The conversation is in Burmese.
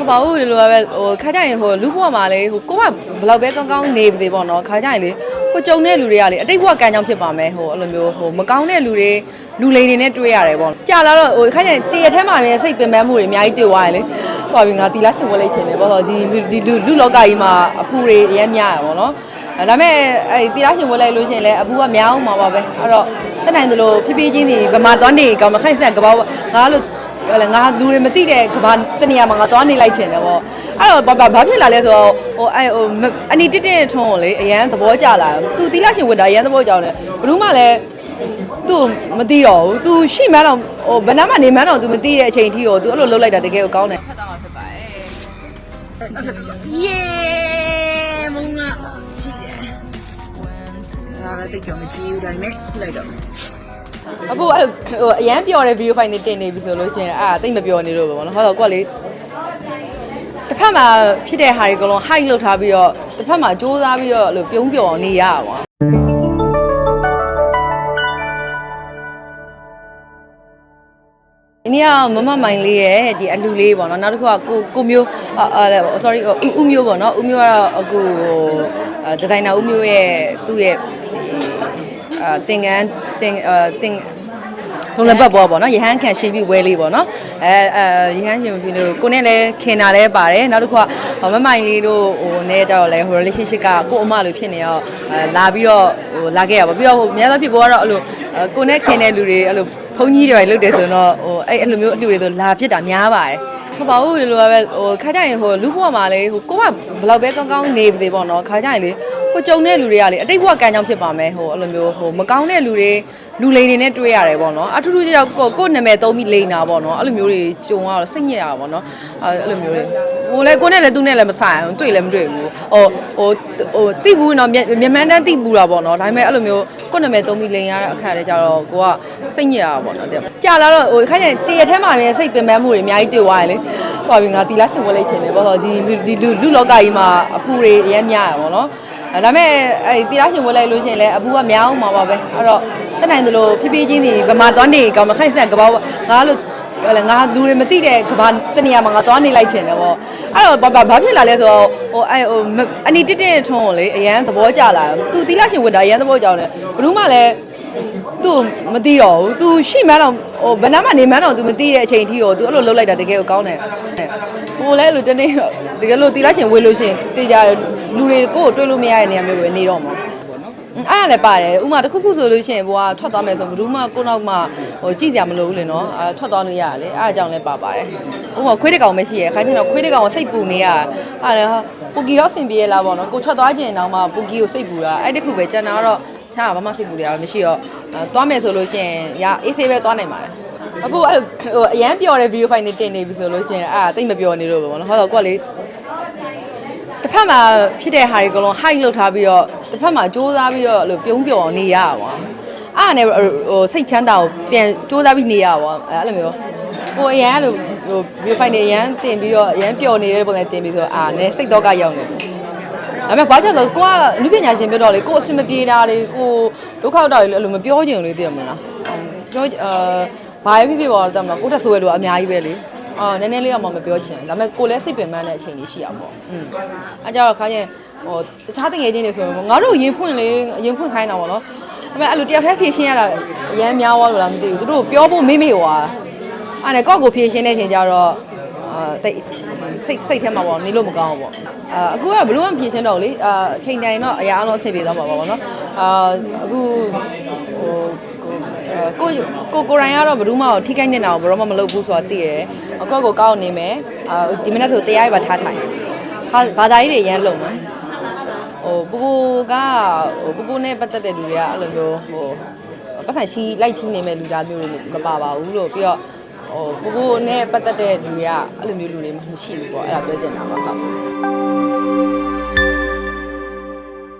ဟုတ်ပါဘူးဒီလိုပါပဲဟိုခါကြရင်ဟိုလူဘွားမှာလေဟိုကိုကဘယ်လောက်ပဲကောင်းကောင်းနေပါသေးပေါ့နော်ခါကြရင်လေဟိုကြုံတဲ့လူတွေကလေအတိတ်ဘွားကံကြောင့်ဖြစ်ပါမယ်ဟိုအဲ့လိုမျိုးဟိုမကောင်းတဲ့လူတွေလူလိန်တွေနဲ့တွေ့ရတယ်ပေါ့ကြာလာတော့ဟိုခါကြရင်တရထဲမှာပဲစိတ်ပင်ပန်းမှုတွေအများကြီးတွေ့သွားတယ်လေဟိုပါပြီငါတီလာရှင်ဝဲလိုက်ချင်တယ်ပေါ့ဆိုဒီဒီလူလူလောကကြီးမှာအပူတွေအများများရပါတော့အဲ့ဒါမဲ့အဲ့တီလာရှင်ဝဲလိုက်လို့ရှိရင်လည်းအပူကများအောင်မှာပါပဲအဲ့တော့တက်နိုင်သလိုဖြည်းဖြည်းချင်းစီဗမာသွားနေကောင်းမခိုင်ဆက်ကပောငါလို့ ဟိုလေငါလူတွေမသိတဲ့ကဘာတနေရာမှာငါသွားနေလိုက်ချင်တယ်ပေါ့အဲ့တော့ဘာဘာဖြစ်လာလဲဆိုတော့ဟိုအဲ့ဟိုအနီတစ်တင်ထုံးကိုလေအရန်သဘောကျလာသူတီလာရှင်ဝတ်တာအရန်သဘောကျအောင်လေဘယ်သူမှလည်းသူမသိတော့ဘူး तू ရှိမှန်းတော့ဟိုဘယ်နှမနေမှန်းတော့ तू မသိတဲ့အချိန်ထိကို तू အဲ့လိုလှုပ်လိုက်တာတကယ်ကိုကောင်းတယ်ဖတ်တာမှဖြစ်ပါတယ်ယေမုံကကြည့်တယ်ဒါလည်းတိတ်တော့မကြည့်ဘူးဒါပေမဲ့ခုလိုက်တော့ အခုအဲ့ဟိုအရန်ပျော်တဲ့ video file နေတင်နေပြီဆိုလို့ရှိရင်အာတိတ်မပျော်နေလို့ပဲပေါ့နော်ဟောတော့ကိုကလေတစ်ဖက်မှာဖြစ်တဲ့ဟာတွေအကုန်လုံး high လုပ်ထားပြီးတော့တစ်ဖက်မှာစူးစမ်းပြီးတော့အဲ့လိုပြုံးပျော်အောင်နေရတာပေါ့ဒီနေ့ကမမမိုင်လေးရဲ့ဒီအလူလေးပေါ့နော်နောက်တစ်ခုကကိုကိုမျိုးအာအာ sorry ဦးဦးမျိုးပေါ့နော်ဦးမျိုးကတော့အခုဒီဇိုင်နာဦးမျိုးရဲ့သူ့ရဲ့အာတင်ကန်း တင်အာတင်ထုံးလက်ပတ်ပေါ်ပေါ့နော်ရဟန်းခံရှင်ပြဝဲလေးပေါ့နော်အဲအဲရဟန်းရှင်ပြလို့ကိုနဲ့လည်းခင်တာလည်းပါတယ်နောက်တစ်ခုကမမိုင်လေးတို့ဟိုနဲ့ကြတော့လဲဟို relationship ကကိုအမလိုဖြစ်နေတော့အဲလာပြီးတော့ဟိုလာခဲ့ရပါပြီးတော့ဟိုအများသောဖြစ်ပေါ်ကတော့အဲ့လိုကိုနဲ့ခင်တဲ့လူတွေအဲ့လိုဘုန်းကြီးတွေပဲလုပ်တယ်ဆိုတော့ဟိုအဲ့အဲ့လိုမျိုးအလူတွေဆိုလာဖြစ်တာများပါတယ်ဟုတ်ပါဘူးဒီလိုပါပဲဟိုခါကြရင်ဟိုလူဘွားမှာလေဟိုကိုကဘယ်လောက်ပဲကောင်းကောင်းနေပါသေးပေါ့နော်ခါကြရင်လေ ဟိုကြုံတဲ့လူတွေကလေအတိတ်ဘွားကံကြောင့်ဖြစ်ပါမယ်ဟိုအဲ့လိုမျိုးဟိုမကောင်းတဲ့လူတွေလူလိန်တွေနဲ့တွေ့ရတယ်ပေါ့နော်အထူးထူးကြောက်ကိုကိုနာမည်သုံးပြီးလိန်တာပေါ့နော်အဲ့လိုမျိုးတွေကြုံရတော့စိတ်ညစ်ရတာပေါ့နော်အဲ့လိုမျိုးတွေဟိုလေကိုနဲ့လည်းသူနဲ့လည်းမဆိုင်ဘူးတွေ့လည်းမတွေ့ဘူးဟိုဟိုဟိုတိဘူးနော်မြန်မာတန်းတိဘူးတာပေါ့နော်ဒါပေမဲ့အဲ့လိုမျိုးကိုနာမည်သုံးပြီးလိန်ရတဲ့အခါတွေကြတော့ကိုကစိတ်ညစ်ရတာပေါ့နော်တဲ့ကြာလာတော့ဟိုခါကျရင်တရထဲမှာပဲစိတ်ပင်ပန်းမှုတွေအများကြီးတွေ့သွားတယ်လေဟိုပါပြီငါတီလာရှင်ဝဲလိုက်ချင်တယ်ပေါ့ဆိုဒီဒီလူလူလောကကြီးမှာအပူတွေအများများရပါတော့ အဲ့ဒါမဲ့အဲ့တီလာရှင်ဝဲလိုက်လို့ရှိရင်လည်းအပူကများအောင်မှာပါပဲအဲ့တော့တက်နိုင်သလိုဖြည်းဖြည်းချင်းစီဗမာသွားနေကောင်းမခိုင်ဆက်ကပောငါလို့ဟဲ့လေငါလူတွေမသိတဲ့ကဘာတနေရာမှာငါသွားနေလိုက်ချင်တယ်ပေါ့အဲ့တော့ဘာဘာဘာဖြစ်လာလဲဆိုတော့ဟိုအဲ့ဟိုအနီတစ်တစ်ထွန်းကိုလေအရန်သဘောကျလာတယ်သူတီလာရှင်ဝတ်တာအရန်သဘောကျတယ်ဘယ်သူမှလည်း သူ့မသိတော့ဘူး तू ရှိမှန်းတော့ဟိုဘယ်နှမနေမှန်းတော့ तू မသိတဲ့အချိန်အထိကို तू အဲ့လိုလုပ်လိုက်တာတကယ်ကိုကောင်းတယ်ဟိုလဲအဲ့လိုတနေ့တကယ်လို့တီလာရှင်ဝေးလို့ရှင်တေးကြတယ်လူတွေကိုယ်ကိုတွေ့လို့မရတဲ့နေရာမျိုးပဲနေတော့မှာအဲ့ဒါလည်းပါတယ်ဥမာတစ်ခုခုဆိုလို့ရှိရင်ဘိုကထွက်သွားမယ်ဆိုဘယ်သူမှကိုနောက်မှဟိုကြည့်စရာမလိုဘူးလေနော်အဲထွက်သွားလို့ရတယ်လေအဲ့အကြောင်းလည်းပါပါတယ်ဥမာခွေးတစ်ကောင်ပဲရှိရခိုင်းချင်တော့ခွေးတစ်ကောင်ကိုစိတ်ပူနေရအဲ့ဒါပူကီရောဆင်ပြေရလားပေါ့နော်ကိုထွက်သွားခြင်းတောင်မှပူကီကိုစိတ်ပူတာအဲ့တစ်ခုပဲကျန်တာကတော့ ချာဘာမှစိတ်ပူရအောင်မရှိတော့သွားမယ်ဆိုလို့ရှိရင်ရအေးဆေးပဲသွားနိုင်ပါတယ်အခုအဲ့ဟိုအရန်ပျော်တဲ့ video file နေတင်နေပြီဆိုလို့ရှိရင်အာတိတ်မပျော်နေလို့ပဲပေါ့နော်ဟောတော့ကိုကလေတစ်ဖက်မှာဖြစ်တဲ့ဟာတွေအကုန်လုံး high လုပ်ထားပြီးတော့တစ်ဖက်မှာစူးစမ်းပြီးတော့အဲ့လိုပြုံးပျော်အောင်နေရပါဘောအားနဲ့ဟိုစိတ်ချမ်းသာကိုပြန်စူးစမ်းပြီးနေရပါဘောအဲ့လိုမျိုးကိုအရန်အဲ့လိုဟို video file နေအရန်တင်ပြီးတော့အရန်ပျော်နေတဲ့ပုံစံတင်ပြီးဆိုတော့အာနဲ့စိတ်တော့ကရောက်နေတယ် ဒါပေမဲ့ဘာကြောင့်လဲကိုကလူပညာရှင်ပြောတော့လေကိုအဆင်မပြေတာလေကိုဒုက္ခရောက်တာလေအဲ့လိုမပြောချင်ဘူးလေသိရမလားပြောအာဘာဖြစ်ဖြစ်ပေါ်တော့တမကိုတက်ဆိုရလို့အများကြီးပဲလေအော်နည်းနည်းလေးတော့မပြောချင်ဒါပေမဲ့ကိုလည်းစိတ်ပင်ပန်းတဲ့အချိန်ကြီးရှိရပါဘောอืมအဲကြောင့်ခါရင်ဟိုတခြားတငယ်ချင်းတွေဆိုရင်ငါတို့ရင်ဖွင့်လေရင်ဖွင့်ခိုင်းတာပေါ့နော်ဒါပေမဲ့အဲ့လိုတယောက်တည်းဖြည့်ရှင်းရတာအရန်များသွားလို့လားမသိဘူးသူတို့ပြောဖို့မေ့မေ့ဟွာအဲ့ဒါကောက်ကိုဖြည့်ရှင်းတဲ့အချိန်ကျတော့အာတိတ် စိတ်စိတ်ထဲမှာပေါ့နေလို့မကောင်းဘူးပေါ့အာအခုကဘလို့မှဖြည့်ရှင်းတော့လေအာချိန်တိုင်းတော့အရာအလုံးအဆင်ပြေသွားမှာပါပေါ့နော်အာအခုဟိုကိုကိုကိုရိုင်းကတော့ဘယ်သူမှထိခိုက်နေတာကိုဘယ်တော့မှမလုပ်ဘူးဆိုတာသိရတယ်အကောက်ကိုကောက်နေမယ်အာဒီမနက်ဆိုတရားရပါထားထိုင်ဟာဘာသာရေးတွေရမ်းလုံနော်ဟိုပူပူကဟိုပူပူနဲ့ပတ်သက်တဲ့လူတွေကအဲ့လိုမျိုးဟိုပတ်ဆိုင်ချီလိုက်ချီနေမဲ့လူသားမျိုးတွေမပါပါဘူးလို့ပြီးတော့ ဟိုပူပူနဲ့ပတ်သက်တဲ့လူတွေကအဲ့လိုမျိုးလူတွေမရှိဘူးပေါ့အဲ့ဒါပြောချင်တာပါဟုတ်